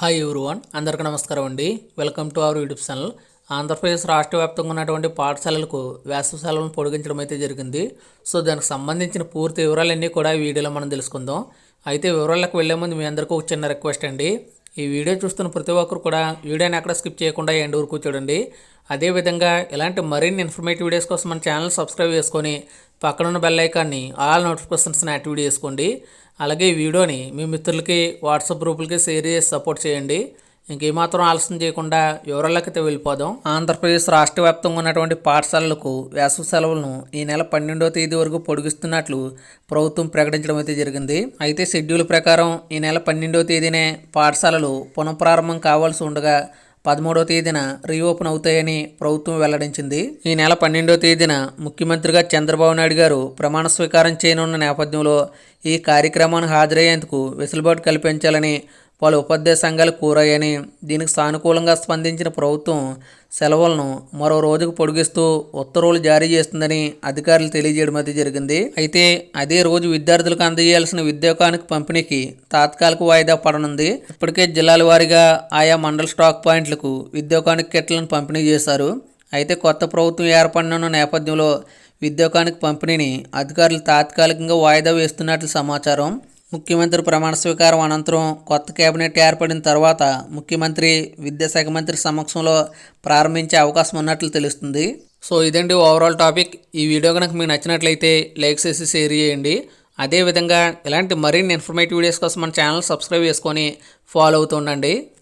Hi everyone అందరికీ నమస్కారం అండి. Welcome to our YouTube channel Andhra Pradesh రాష్ట్ర వ్యాప్తంగా ఉన్నటువంటి పాఠశాలలకు వేసవి సెలవులను పొడిగించడం అయితే జరిగింది. సో దానికి సంబంధించిన పూర్తి వివరాలన్నీ కూడా ఈ వీడియోలో మనం తెలుసుకుందాం. అయితే వివరాలకు వెళ్ళే ముందు మీ అందరికీ ఒక చిన్న రిక్వెస్ట్ అండి. ఈ వీడియో చూస్తున్న ప్రతి ఒక్కరు కూడా వీడియోని ఎక్కడ స్కిప్ చేయకుండా ఎండ్ వరకు చూడండి. అదేవిధంగా ఇలాంటి మరిన్ని ఇన్ఫర్మేటివ్ వీడియోస్ కోసం మన ఛానల్ సబ్స్క్రైబ్ చేసుకొని పక్కనున్న బెల్ ఐకాన్ని ఆల్ నోటిఫికేషన్స్ని యాక్టివేట్ చేసుకోండి. అలాగే ఈ వీడియోని మీ మిత్రులకి వాట్సాప్ గ్రూపులకి షేర్ చేసి సపోర్ట్ చేయండి. ఇంకేమాత్రం ఆలస్యం చేయకుండా వివరాలకైతే వెళ్ళిపోదాం. ఆంధ్రప్రదేశ్ రాష్ట్ర వ్యాప్తంగా ఉన్నటువంటి పాఠశాలలకు వేసవి సెలవులను ఈ నెల పన్నెండవ తేదీ వరకు పొడిగిస్తున్నట్లు ప్రభుత్వం ప్రకటించడం అయితే జరిగింది. అయితే షెడ్యూల్ ప్రకారం ఈ నెల పన్నెండవ తేదీనే పాఠశాలలు పునఃప్రారంభం కావాల్సి ఉండగా పదమూడవ తేదీన రీఓపెన్ అవుతాయని ప్రభుత్వం వెల్లడించింది. ఈ నెల పన్నెండవ తేదీన ముఖ్యమంత్రిగా చంద్రబాబు నాయుడు గారు ప్రమాణ స్వీకారం చేయనున్న నేపథ్యంలో ఈ కార్యక్రమానికి హాజరయ్యేందుకు వెసులుబాటు కల్పించాలని పలు ఉపాధ్యాయ సంఘాలు కూరాయని దీనికి సానుకూలంగా స్పందించిన ప్రభుత్వం సెలవులను మరో రోజుకు పొడిగిస్తూ ఉత్తర్వులు జారీ చేస్తుందని అధికారులు తెలియజేయడం అయితే జరిగింది. అయితే అదే రోజు విద్యార్థులకు అందజేయాల్సిన విద్యాకానికి పంపిణీకి తాత్కాలిక వాయిదా పడనుంది. ఇప్పటికే జిల్లాల వారీగా ఆయా మండల స్టాక్ పాయింట్లకు విద్యాకానికి కిట్లను పంపిణీ చేశారు. అయితే కొత్త ప్రభుత్వం ఏర్పడిన నేపథ్యంలో విద్యాకానికి పంపిణీని అధికారులు తాత్కాలికంగా వాయిదా వేస్తున్నట్లు సమాచారం. ముఖ్యమంత్రి ప్రమాణ స్వీకారం అనంతరం కొత్త కేబినెట్ ఏర్పడిన తర్వాత ముఖ్యమంత్రి విద్యాశాఖ మంత్రి సమక్షంలో ప్రారంభించే అవకాశం ఉన్నట్లు తెలుస్తుంది. సో ఇదండి ఓవరాల్ టాపిక్ ఈ వీడియో కనుక మీకు నచ్చినట్లయితే లైక్ చేసి షేర్ చేయండి. అదేవిధంగా ఇలాంటి మరిన్ని ఇన్ఫర్మేటివ్ వీడియోస్ కోసం మన ఛానల్ సబ్స్క్రైబ్ చేసుకొని ఫాలో అవుతుండండి